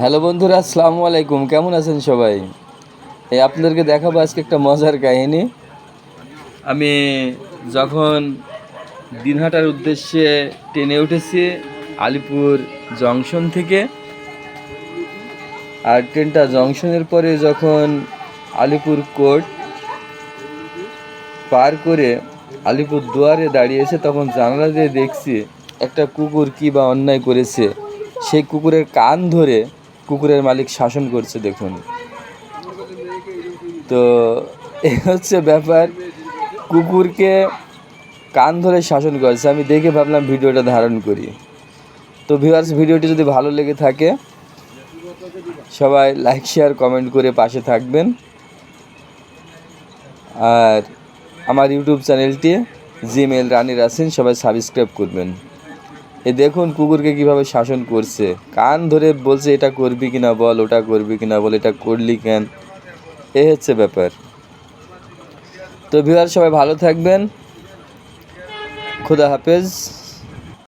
Hello বন্ধুরা, আসসালামু আলাইকুম। কেমন আছেন সবাই? এই আপনাদেরকে দেখাবো আজকে একটা মজার কাহিনী। আমি যখন দিনহাটার উদ্দেশ্যে ট্রেনে উঠেছি আলিপুর জংশন থেকে, আর ট্রেনটা জংশনের পরে যখন আলিপুর কোর্ট পার করে আলিপুর দুয়ারে দাঁড়িয়েছে, তখন জানালা দিয়ে দেখছি একটা কুকুর কি বা অন্যায় করেছে। সেই কুকুরের কান ধরে কুকুরের মালিক শাসন করছে, দেখুন। তো এই হচ্ছে ব্যাপার, কুকুরকে কান ধরে শাসন করছে। আমি দেখে ভাবলাম ভিডিওটা ধারণ করি। তো ভিউয়ার্স ভিডিওটি যদি ভালো লেগে থাকে, সবাই লাইক শেয়ার কমেন্ট করে পাশে থাকবেন। আর আমার ইউটিউব চ্যানেলটি জিমেল রানী রাসিন সবাই সাবস্ক্রাইব করবেন। এ দেখুন কুকুরকে কীভাবে শাসন করছে। কান ধরে বলছে, এটা করবি কিনা বল? ওটা করবি কিনা বল? এটা করলি কেন? এ হচ্ছে ব্যাপার। তো ভিউয়ার সবাই ভালো থাকবেন। খুদা হাফেজ।